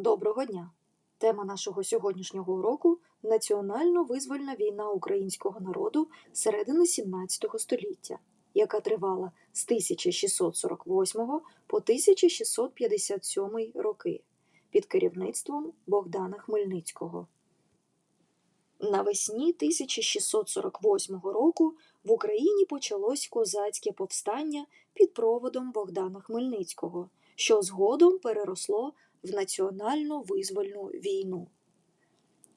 Доброго дня! Тема нашого сьогоднішнього уроку національно-визвольна війна українського народу середини 17 століття, яка тривала з 1648 по 1657 роки під керівництвом Богдана Хмельницького. Навесні 1648 року в Україні почалось козацьке повстання під проводом Богдана Хмельницького, що згодом переросло в національно-визвольну війну.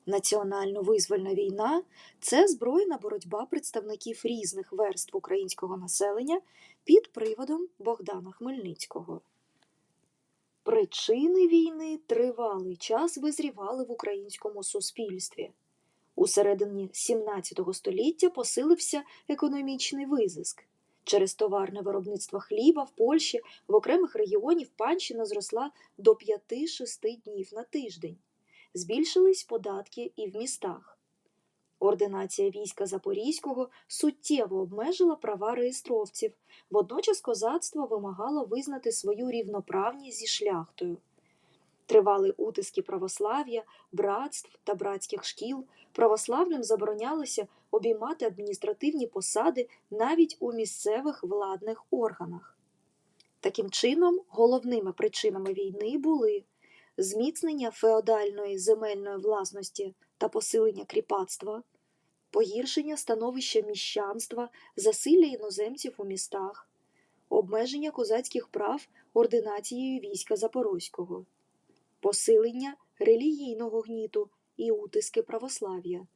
Національно-визвольна війна це збройна боротьба представників різних верств українського населення під приводом Богдана Хмельницького. Причини війни тривалий час визрівали в українському суспільстві. У середині 17 століття посилився економічний визиск. Через товарне виробництво хліба в Польщі в окремих регіонів панщина зросла до 5-6 днів на тиждень. Збільшились податки і в містах. Ординація війська Запорізького суттєво обмежила права реєстровців, водночас козацтво вимагало визнати свою рівноправність зі шляхтою. Тривали утиски православ'я, братств та братських шкіл. Православним заборонялося обіймати адміністративні посади навіть у місцевих владних органах. Таким чином, головними причинами війни були зміцнення феодальної земельної власності та посилення кріпацтва, погіршення становища міщанства, засилля іноземців у містах, обмеження козацьких прав ординацією війська Запорозького посилення релігійного гніту і утиски православ'я,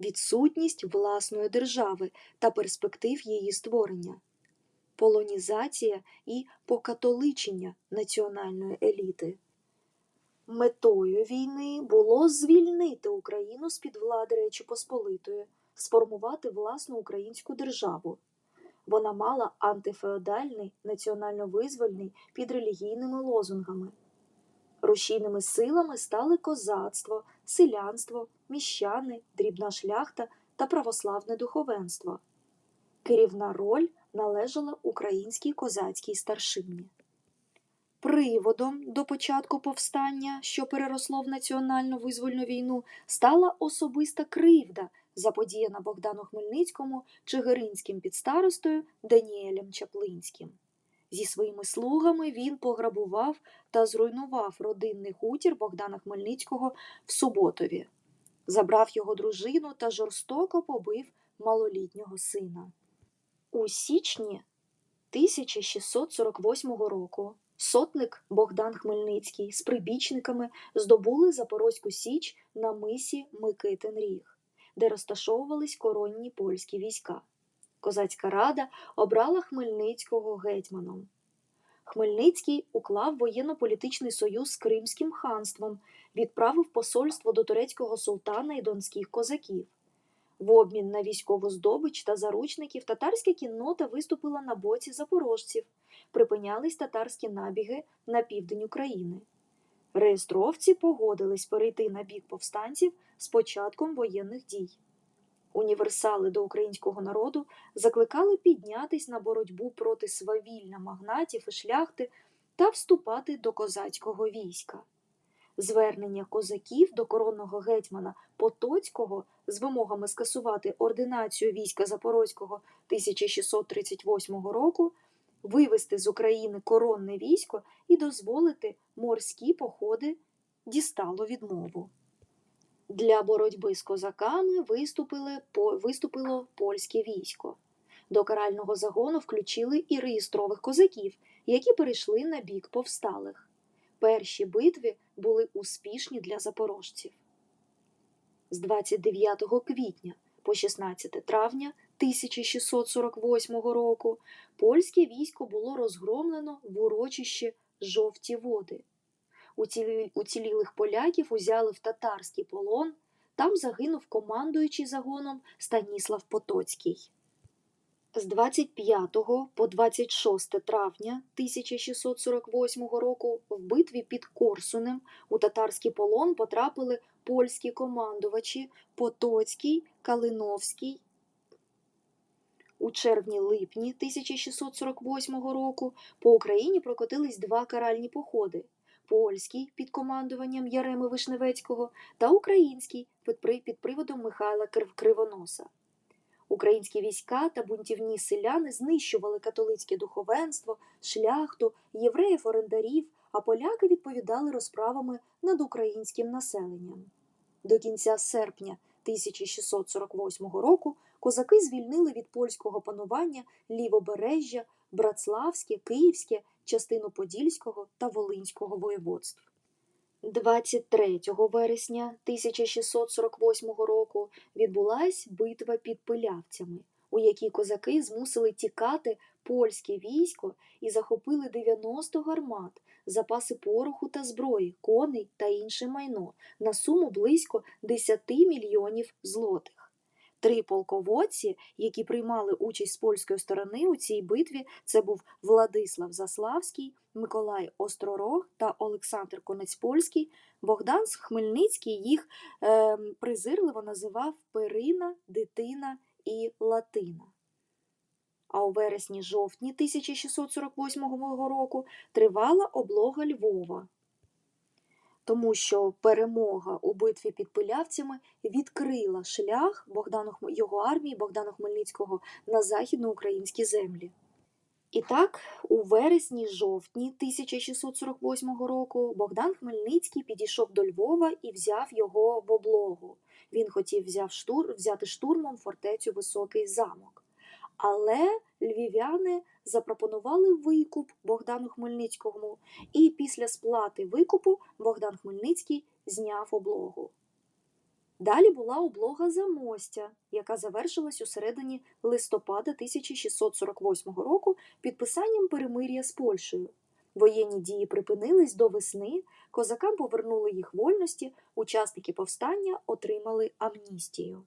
відсутність власної держави та перспектив її створення, полонізація і покатоличення національної еліти. Метою війни було звільнити Україну з під влади Речі Посполитої, сформувати власну українську державу. Вона мала антифеодальний національно-визвольний під релігійними лозунгами. Рушійними силами стали козацтво, селянство, міщани, дрібна шляхта та православне духовенство. Керівна роль належала українській козацькій старшині. Приводом до початку повстання, що переросло в національну визвольну війну, стала особиста кривда, заподіяна Богдану Хмельницькому чигиринським підстаростою Даніелем Чаплинським. Зі своїми слугами він пограбував та зруйнував родинний хутір Богдана Хмельницького в Суботові, забрав його дружину та жорстоко побив малолітнього сина. У січні 1648 року сотник Богдан Хмельницький з прибічниками здобули Запорозьку Січ на мисі Микитин Ріг, де розташовувались коронні польські війська. Козацька рада обрала Хмельницького гетьманом. Хмельницький уклав воєнно-політичний союз з Кримським ханством, відправив посольство до турецького султана і донських козаків. В обмін на військову здобич та заручників татарська кіннота виступила на боці запорожців, припинялись татарські набіги на південь України. Реєстровці погодились перейти на бік повстанців з початком воєнних дій. Універсали до українського народу закликали піднятись на боротьбу проти свавілля магнатів і шляхти та вступати до козацького війська. Звернення козаків до коронного гетьмана Потоцького з вимогами скасувати ординацію війська Запорозького 1638 року, вивести з України коронне військо і дозволити морські походи дістало відмову. Для боротьби з козаками виступили, по, виступило польське військо. До карального загону включили і реєстрових козаків, які перейшли на бік повсталих. Перші битви були успішні для запорожців. З 29 квітня по 16 травня 1648 року польське військо було розгромлено в урочищі Жовті води. Уцілілих поляків узяли в татарський полон, там загинув командуючий загоном Станіслав Потоцький. З 25 по 26 травня 1648 року в битві під Корсунем у татарський полон потрапили польські командувачі Потоцький, Калиновський. У червні-липні 1648 року по Україні прокотились два каральні походи польський під командуванням Яреми Вишневецького та український під приводом Михайла Кривоноса. Українські війська та бунтівні селяни знищували католицьке духовенство, шляхту, євреїв-орендарів, а поляки відповідали розправами над українським населенням. До кінця серпня 1648 року козаки звільнили від польського панування лівобережжя, Братславське, Київське, частину Подільського та Волинського воєводств. 23 вересня 1648 року відбулась битва під Пилявцями, у якій козаки змусили тікати польське військо і захопили 90 гармат, запаси пороху та зброї, коней та інше майно на суму близько 10 мільйонів злотих. Три полководці, які приймали участь з польської сторони у цій битві, це був Владислав Заславський, Миколай Остророг та Олександр Конецьпольський. Богдан Хмельницький їх е, презирливо називав Перина, Дитина і Латина. А у вересні-жовтні 1648 року тривала облога Львова, тому що перемога у битві під Пилявцями відкрила шлях Богдану його армії Богдана Хмельницького на західноукраїнські землі. І так, у вересні-жовтні 1648 року Богдан Хмельницький підійшов до Львова і взяв його в облогу. Він хотів взяв штур, взяти штурмом фортецю Високий замок. Але львів'яни запропонували викуп Богдану Хмельницькому, і після сплати викупу Богдан Хмельницький зняв облогу. Далі була облога Замостя, яка завершилась у середині листопада 1648 року підписанням перемир'я з Польщею. Воєнні дії припинились до весни, козакам повернули їх вольності, учасники повстання отримали амністію.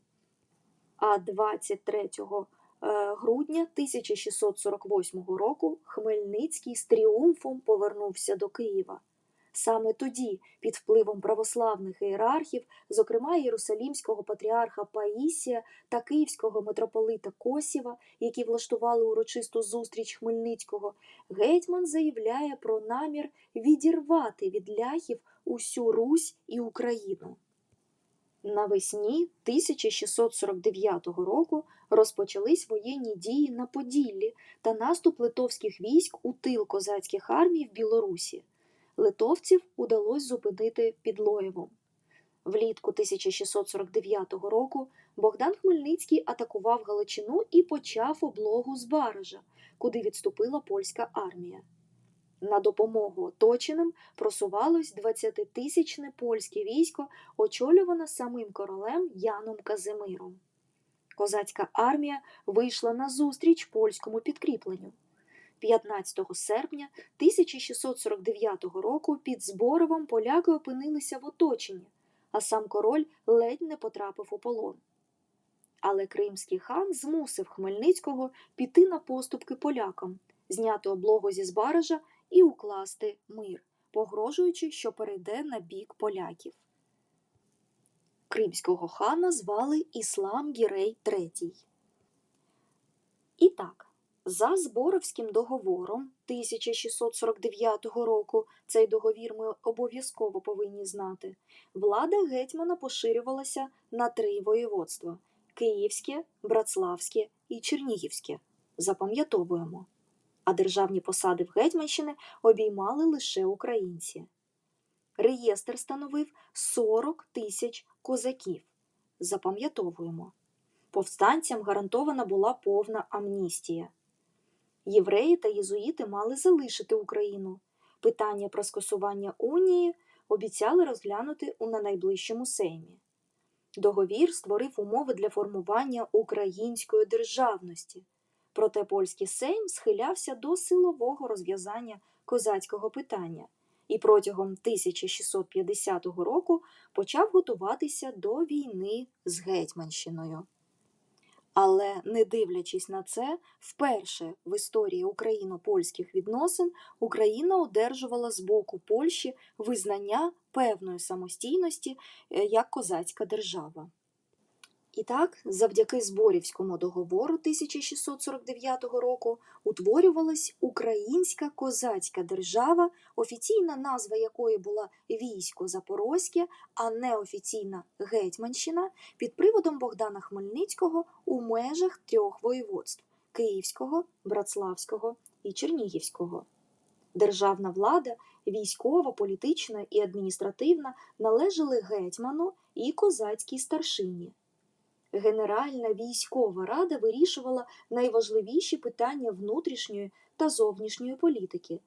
А 23 е, грудня 1648 року Хмельницький з тріумфом повернувся до Києва. Саме тоді, під впливом православних ієрархів, зокрема Єрусалімського патріарха Паїсія та київського митрополита Косєва, які влаштували урочисту зустріч Хмельницького, гетьман заявляє про намір відірвати від ляхів усю Русь і Україну. Навесні 1649 року розпочались воєнні дії на Поділлі та наступ литовських військ у тил козацьких армій в Білорусі. Литовців удалось зупинити під Лоєвом. Влітку 1649 року Богдан Хмельницький атакував Галичину і почав облогу з Баража, куди відступила польська армія. На допомогу оточеним просувалось 20-тисячне польське військо, очолюване самим королем Яном Казимиром. Козацька армія вийшла на зустріч польському підкріпленню. 15 серпня 1649 року під Зборовом поляки опинилися в оточенні, а сам король ледь не потрапив у полон. Але кримський хан змусив Хмельницького піти на поступки полякам, зняти облогу зі Збаража і укласти мир, погрожуючи, що перейде на бік поляків. Кримського хана звали Іслам Гірей III. І так, за Зборовським договором 1649 року, цей договір ми обов'язково повинні знати, влада гетьмана поширювалася на три воєводства Київське, Братславське і Чернігівське. Запам'ятовуємо. А державні посади в Гетьманщини обіймали лише українці. Реєстр становив 40 тисяч козаків. Запам'ятовуємо. Повстанцям гарантована була повна амністія. Євреї та єзуїти мали залишити Україну. Питання про скасування унії обіцяли розглянути у на найближчому сеймі. Договір створив умови для формування української державності. Проте польський сейм схилявся до силового розв'язання козацького питання і протягом 1650 року почав готуватися до війни з Гетьманщиною. Але, не дивлячись на це, вперше в історії україно-польських відносин Україна одержувала з боку Польщі визнання певної самостійності е, як козацька держава. І так, завдяки Зборівському договору 1649 року утворювалась Українська козацька держава, офіційна назва якої була Військо Запорозьке, а неофіційна Гетьманщина під приводом Богдана Хмельницького у межах трьох воєводств Київського, Братславського і Чернігівського. Державна влада, військова, політична і адміністративна належали гетьману і козацькій старшині. Генеральна військова рада вирішувала найважливіші питання внутрішньої та зовнішньої політики,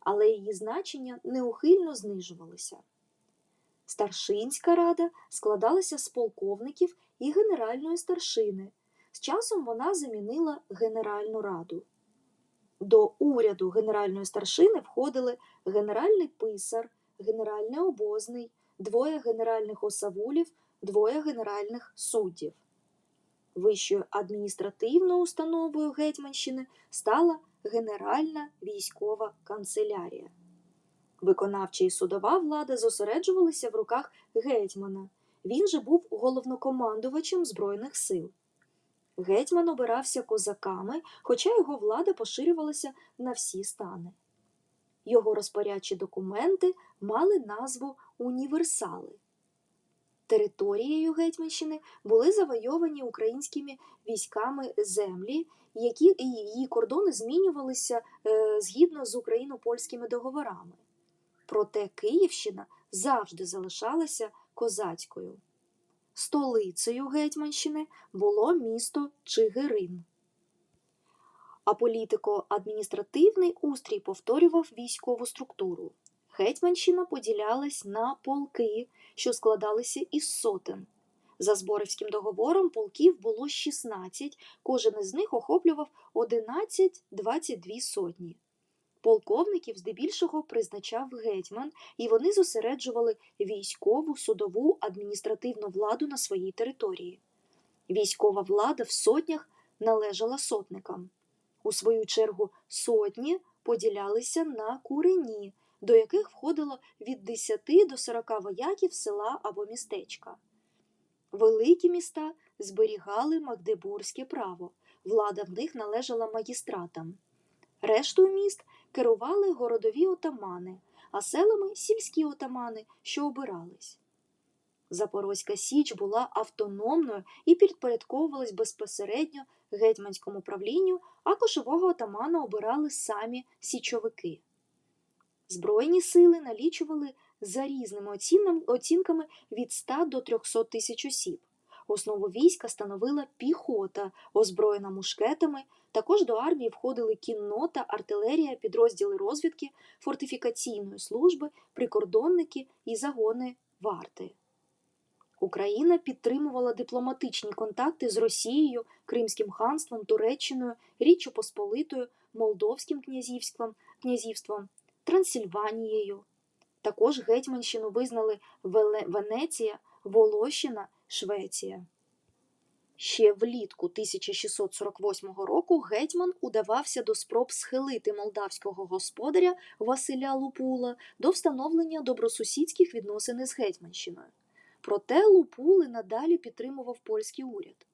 але її значення неухильно знижувалося. Старшинська рада складалася з полковників і генеральної старшини. З часом вона замінила Генеральну раду. До уряду генеральної старшини входили генеральний писар, генеральний обозний, двоє генеральних осавулів, двоє генеральних суддів. Вищою адміністративною установою Гетьманщини стала Генеральна військова канцелярія. Виконавча і судова влада зосереджувалися в руках гетьмана. Він же був головнокомандувачем Збройних сил. Гетьман обирався козаками, хоча його влада поширювалася на всі стани. Його розпорядчі документи мали назву універсали. Територією Гетьманщини були завойовані українськими військами землі, які її кордони змінювалися е, згідно з україно-польськими договорами. Проте Київщина завжди залишалася козацькою. Столицею Гетьманщини було місто Чигирин. А політико-адміністративний устрій повторював військову структуру. Гетьманщина поділялась на полки, що складалися із сотен. За Зборівським договором полків було 16, кожен із них охоплював 11-22 сотні. Полковників здебільшого призначав гетьман, і вони зосереджували військову, судову, адміністративну владу на своїй території. Військова влада в сотнях належала сотникам. У свою чергу сотні поділялися на курені, до яких входило від 10 до 40 вояків села або містечка. Великі міста зберігали магдебурзьке право, влада в них належала магістратам. Рештою міст керували городові отамани, а селами сільські отамани, що обирались. Запорозька Січ була автономною і підпорядковувалась безпосередньо гетьманському правлінню, а кошового отамана обирали самі січовики. Збройні сили налічували за різними оцінками від 100 до 300 тисяч осіб. Основу війська становила піхота, озброєна мушкетами. Також до армії входили кіннота, артилерія, підрозділи розвідки, фортифікаційної служби, прикордонники і загони варти. Україна підтримувала дипломатичні контакти з Росією, Кримським ханством, Туреччиною, Річчю Посполитою, Молдовським князівством, князівством, Трансильванією. Також Гетьманщину визнали Венеція, Волощина, Швеція. Ще влітку 1648 року гетьман удавався до спроб схилити молдавського господаря Василя Лупула до встановлення добросусідських відносин із Гетьманщиною. Проте Лупули надалі підтримував польський уряд.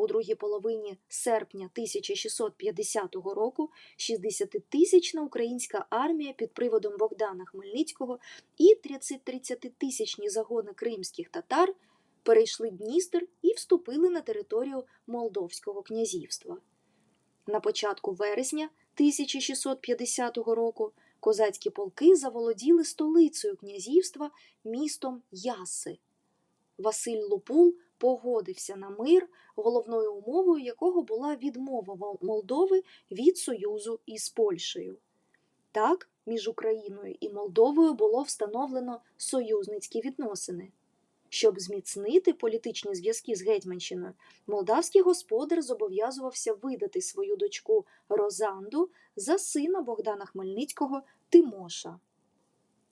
У другій половині серпня 1650 року 60-тисячна українська армія під приводом Богдана Хмельницького і 30-тисячні загони кримських татар перейшли Дністер і вступили на територію Молдовського князівства. На початку вересня 1650 року козацькі полки заволоділи столицею князівства містом Яси. Василь Лупул погодився на мир, головною умовою якого була відмова Молдови від союзу із Польщею. Так, між Україною і Молдовою було встановлено союзницькі відносини. Щоб зміцнити політичні зв'язки з Гетьманщиною, молдавський господар зобов'язувався видати свою дочку Розанду за сина Богдана Хмельницького Тимоша.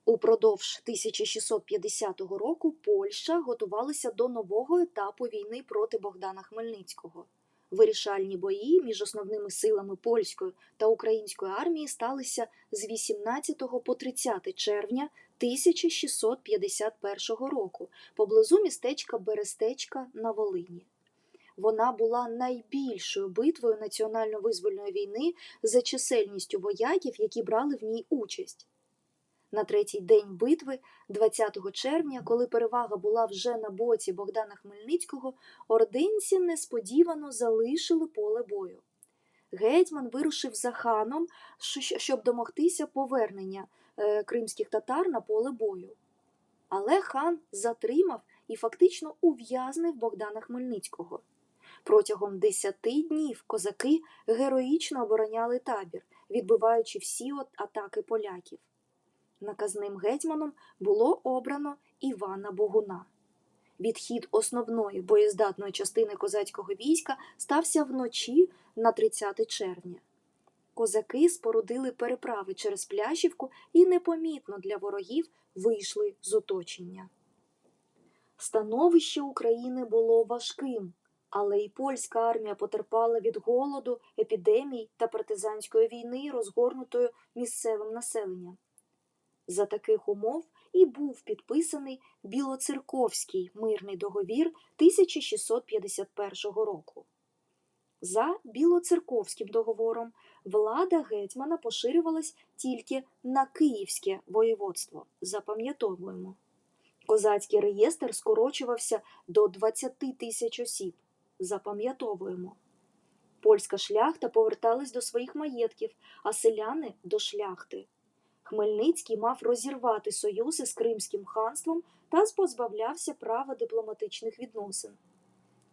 Упродовж 1650 року Польща готувалася до нового етапу війни проти Богдана Хмельницького. Вирішальні бої між основними силами польської та української армії сталися з 18 по 30 червня 1651 року поблизу містечка Берестечка на Волині. Вона була найбільшою битвою національно-визвольної війни за чисельністю вояків, які брали в ній участь. На третій день битви, 20 червня, коли перевага була вже на боці Богдана Хмельницького, ординці несподівано залишили поле бою. Гетьман вирушив за ханом, щоб домогтися повернення е, кримських татар на поле бою. Але хан затримав і фактично ув'язнив Богдана Хмельницького. Протягом десяти днів козаки героїчно обороняли табір, відбиваючи всі атаки поляків. Наказним гетьманом було обрано Івана Богуна. Відхід основної боєздатної частини козацького війська стався вночі на 30 червня. Козаки спорудили переправи через Пляшівку і непомітно для ворогів вийшли з оточення. Становище України було важким, але і польська армія потерпала від голоду, епідемій та партизанської війни, розгорнутої місцевим населенням. За таких умов і був підписаний Білоцерковський мирний договір 1651 року. За Білоцерковським договором влада гетьмана поширювалась тільки на Київське воєводство. Запам'ятовуємо. Козацький реєстр скорочувався до 20 тисяч осіб. Запам'ятовуємо. Польська шляхта поверталась до своїх маєтків, а селяни до шляхти. Хмельницький мав розірвати союзи з Кримським ханством та позбавлявся права дипломатичних відносин.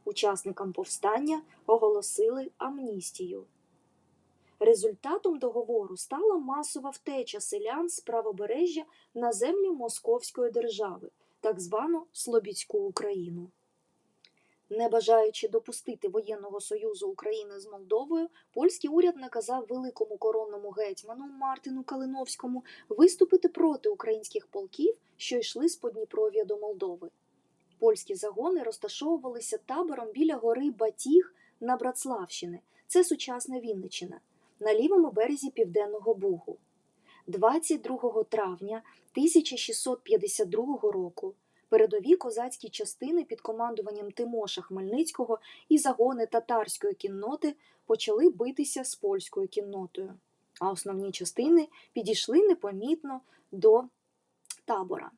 Учасникам повстання оголосили амністію. Результатом договору стала масова втеча селян з правобережжя на землі Московської держави, так звану Слобідську Україну. Не бажаючи допустити воєнного союзу України з Молдовою, польський уряд наказав великому коронному гетьману Мартину Калиновському виступити проти українських полків, що йшли з Подніпров'я до Молдови. Польські загони розташовувалися табором біля гори Батіг на Братславщини, це сучасна Вінниччина, на лівому березі Південного Бугу. 22 травня 1652 року передові козацькі частини під командуванням Тимоша Хмельницького і загони татарської кінноти почали битися з польською кіннотою, а основні частини підійшли непомітно до табора.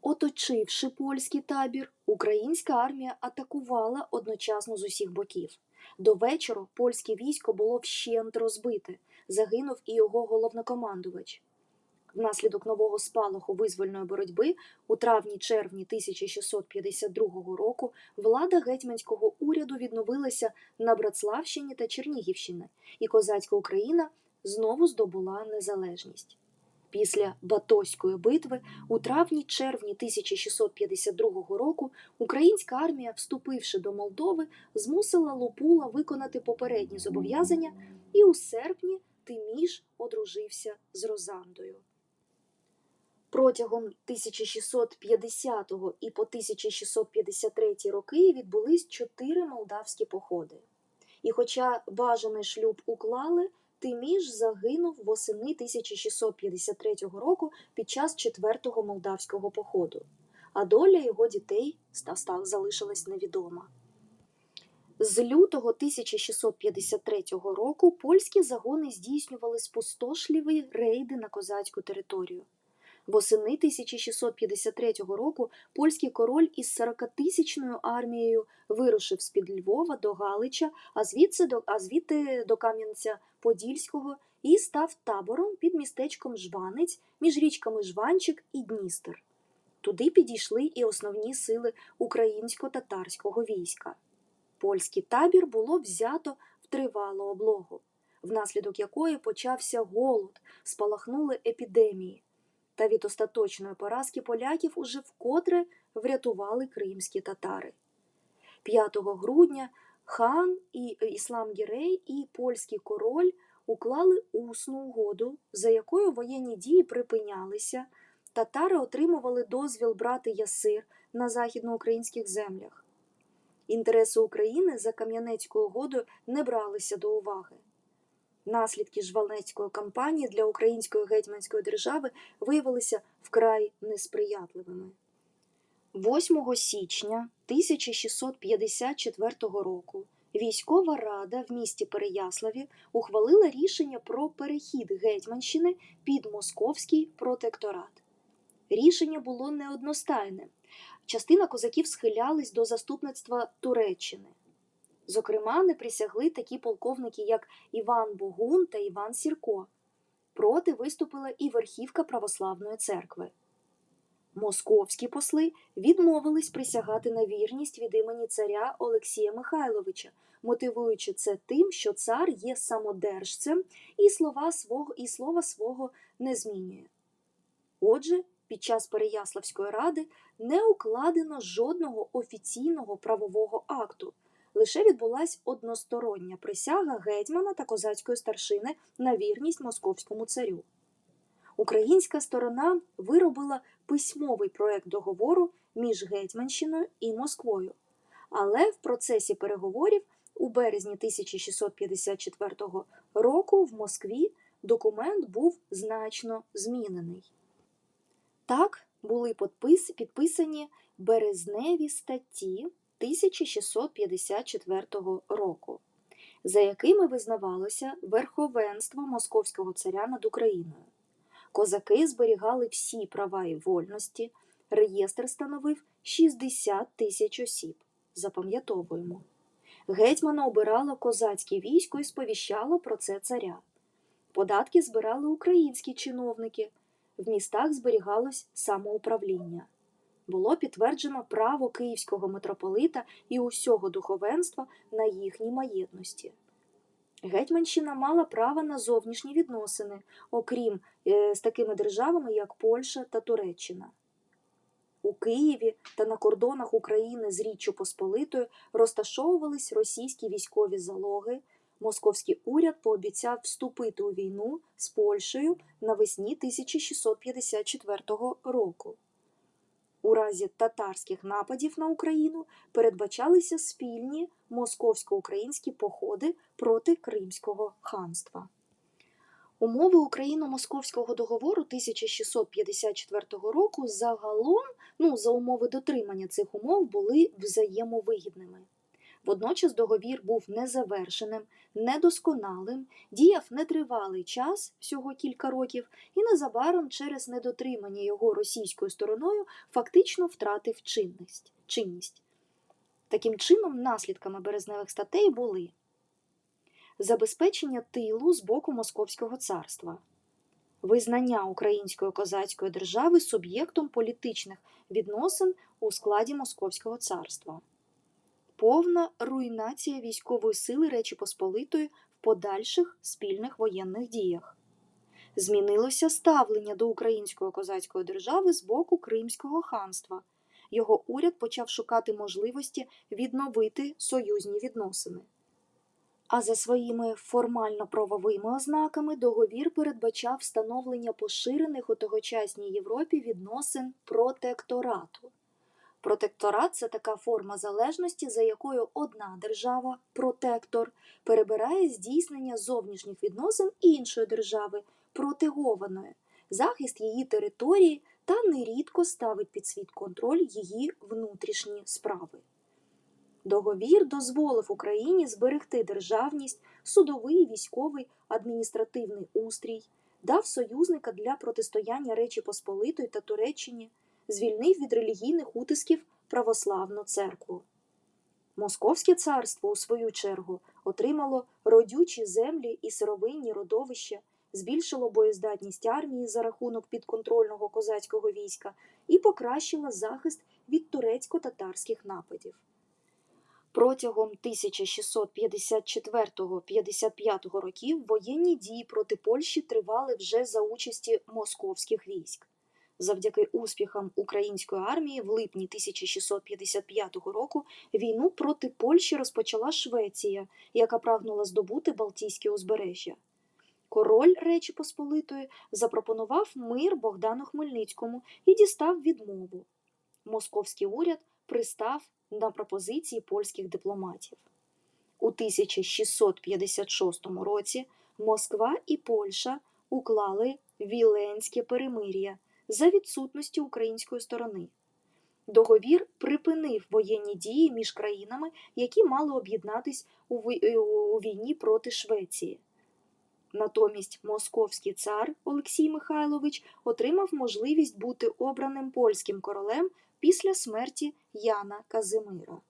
Оточивши польський табір, українська армія атакувала одночасно з усіх боків. До вечора польське військо було вщент розбите, загинув і його головнокомандувач. Внаслідок нового спалаху визвольної боротьби у травні-червні 1652 року влада гетьманського уряду відновилася на Братславщині та Чернігівщині, і козацька Україна знову здобула незалежність. Після Батоської битви у травні-червні 1652 року українська армія, вступивши до Молдови, змусила Лопула виконати попередні зобов'язання, і у серпні Тиміш одружився з Розандою. Протягом 1650 і по 1653 роки відбулись чотири молдавські походи. І хоча бажаний шлюб уклали, Тиміш загинув восени 1653 року під час четвертого молдавського походу, а доля його дітей залишилась невідома. З лютого 1653 року польські загони здійснювали спустошливі рейди на козацьку територію. Восени 1653 року польський король із 40-тисячною армією вирушив з-під Львова до Галича, а звідси до, а звідти до Кам'янця Подільського і став табором під містечком Жванець між річками Жванчик і Дністер. Туди підійшли і основні сили українсько-татарського війська. Польський табір було взято в тривалу облогу, внаслідок якої почався голод, спалахнули епідемії. Та від остаточної поразки поляків уже вкотре врятували кримські татари. 5 грудня хан і Іслам Гірей і польський король уклали усну угоду, за якою воєнні дії припинялися, татари отримували дозвіл брати ясир на західноукраїнських землях. Інтереси України за Кам'янецькою угодою не бралися до уваги. Наслідки жвалецької кампанії для української гетьманської держави виявилися вкрай несприятливими. 8 січня 1654 року військова рада в місті Переяславі ухвалила рішення про перехід Гетьманщини під московський протекторат. Рішення було неодностайне. Частина козаків схилялись до заступництва Туреччини. Зокрема, не присягли такі полковники, як Іван Богун та Іван Сірко. Проти виступила і верхівка православної церкви. Московські посли відмовились присягати на вірність від імені царя Олексія Михайловича, мотивуючи це тим, що цар є самодержцем і слова свого, і слова свого не змінює. Отже, під час Переяславської ради не укладено жодного офіційного правового акту. Лише відбулась одностороння присяга гетьмана та козацької старшини на вірність московському царю. Українська сторона виробила письмовий проект договору між Гетьманщиною і Москвою. Але в процесі переговорів у березні 1654 року в Москві документ був значно змінений. Так були подпис, підписані березневі статті 1654 року, за якими визнавалося верховенство московського царя над Україною. Козаки зберігали всі права і вольності, реєстр становив 60 тисяч осіб. Запам'ятовуємо. Гетьмана обирало козацьке військо і сповіщало про це царя. Податки збирали українські чиновники, в містах зберігалось самоуправління. Було підтверджено право київського митрополита і усього духовенства на їхній маєтності. Гетьманщина мала право на зовнішні відносини, окрім е, з такими державами, як Польща та Туреччина. У Києві та на кордонах України з Річчю Посполитою розташовувались російські військові залоги. Московський уряд пообіцяв вступити у війну з Польщею навесні 1654 року. У разі татарських нападів на Україну передбачалися спільні московсько-українські походи проти Кримського ханства. Умови Україно-Московського договору 1654 року загалом, ну, за умови дотримання цих умов, були взаємовигідними. Водночас договір був незавершеним, недосконалим, діяв нетривалий час, всього кілька років, і незабаром через недотримання його російською стороною фактично втратив чинність. чинність. Таким чином, наслідками березневих статей були забезпечення тилу з боку Московського царства, визнання української козацької держави суб'єктом політичних відносин у складі Московського царства повна руйнація військової сили Речі Посполитої в подальших спільних воєнних діях. Змінилося ставлення до української козацької держави з боку Кримського ханства. Його уряд почав шукати можливості відновити союзні відносини. А за своїми формально-правовими ознаками договір передбачав встановлення поширених у тогочасній Європі відносин протекторату. Протекторат це така форма залежності, за якою одна держава, протектор, перебирає здійснення зовнішніх відносин іншої держави, протегованої, захист її території та нерідко ставить під свій контроль її внутрішні справи. Договір дозволив Україні зберегти державність, судовий, військовий, адміністративний устрій, дав союзника для протистояння Речі Посполитої та Туреччині звільнив від релігійних утисків православну церкву. Московське царство, у свою чергу, отримало родючі землі і сировинні родовища, збільшило боєздатність армії за рахунок підконтрольного козацького війська і покращило захист від турецько-татарських нападів. Протягом 1654-55 років воєнні дії проти Польщі тривали вже за участі московських військ. Завдяки успіхам української армії в липні 1655 року війну проти Польщі розпочала Швеція, яка прагнула здобути Балтійське узбережжя. Король Речі Посполитої запропонував мир Богдану Хмельницькому і дістав відмову. Московський уряд пристав на пропозиції польських дипломатів. У 1656 році Москва і Польща уклали Віленське перемир'я за відсутності української сторони. Договір припинив воєнні дії між країнами, які мали об'єднатись е, у війні проти Швеції. Натомість московський цар Олексій Михайлович отримав можливість бути обраним польським королем після смерті Яна Казимира.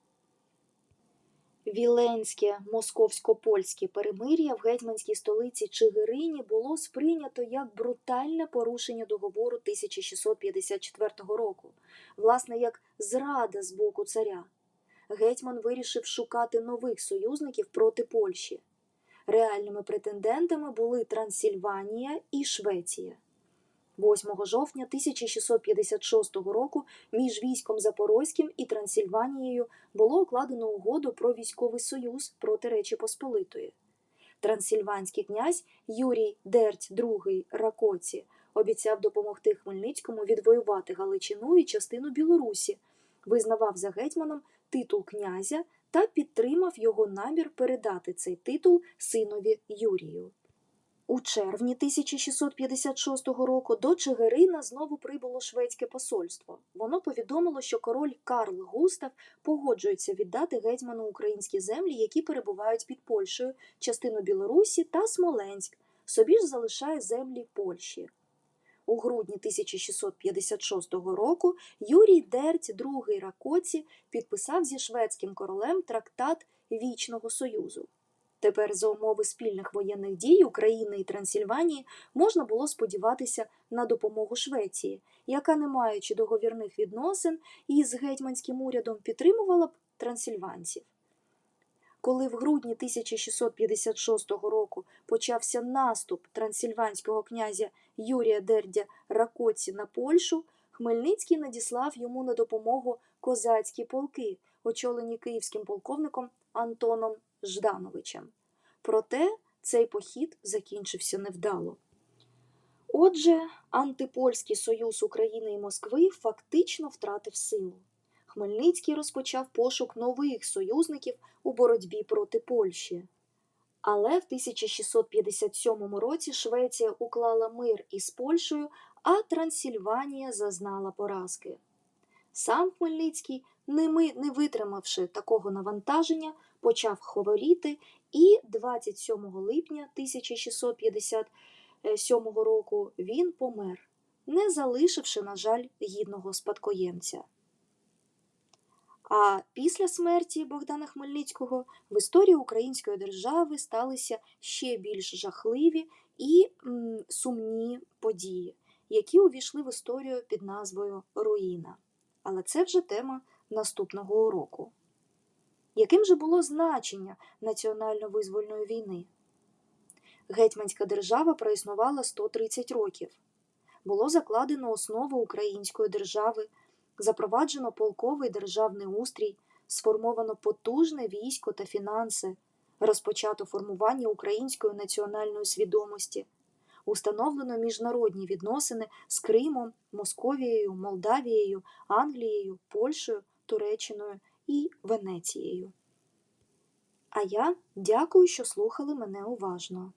Віленське московсько-польське перемир'я в гетьманській столиці Чигирині було сприйнято як брутальне порушення договору 1654 року, власне, як зрада з боку царя. Гетьман вирішив шукати нових союзників проти Польщі. Реальними претендентами були Трансильванія і Швеція. 8 жовтня 1656 року між військом Запорозьким і Трансильванією було укладено угоду про військовий союз проти Речі Посполитої. Трансильванський князь Юрій Дерть II Ракоці обіцяв допомогти Хмельницькому відвоювати Галичину і частину Білорусі, визнавав за гетьманом титул князя та підтримав його намір передати цей титул синові Юрію. У червні 1656 року до Чигирина знову прибуло шведське посольство. Воно повідомило, що король Карл Густав погоджується віддати гетьману українські землі, які перебувають під Польщею, частину Білорусі та Смоленськ. Собі ж залишає землі Польщі. У грудні 1656 року Юрій Дерть II Ракоці підписав зі шведським королем трактат Вічного Союзу. Тепер за умови спільних воєнних дій України і Трансильванії можна було сподіватися на допомогу Швеції, яка, не маючи договірних відносин із гетьманським урядом, підтримувала б трансильванців. Коли в грудні 1656 року почався наступ трансильванського князя Юрія Дердя Ракоці на Польщу, Хмельницький надіслав йому на допомогу козацькі полки, очолені київським полковником Антоном Ждановичем. Проте цей похід закінчився невдало. Отже, антипольський союз України і Москви фактично втратив силу. Хмельницький розпочав пошук нових союзників у боротьбі проти Польщі. Але в 1657 році Швеція уклала мир із Польщею, а Трансильванія зазнала поразки. Сам Хмельницький, не не витримавши такого навантаження, почав хворіти і 27 липня 1657 року він помер, не залишивши, на жаль, гідного спадкоємця. А після смерті Богдана Хмельницького в історії української держави сталися ще більш жахливі і м, сумні події, які увійшли в історію під назвою Руїна. Але це вже тема наступного уроку. Яким же було значення національно-визвольної війни? Гетьманська держава проіснувала 130 років. Було закладено основи української держави, запроваджено полковий державний устрій, сформовано потужне військо та фінанси, розпочато формування української національної свідомості, установлено міжнародні відносини з Кримом, Московією, Молдавією, Англією, Польщею, Туреччиною і Венецією. А я дякую, що слухали мене уважно.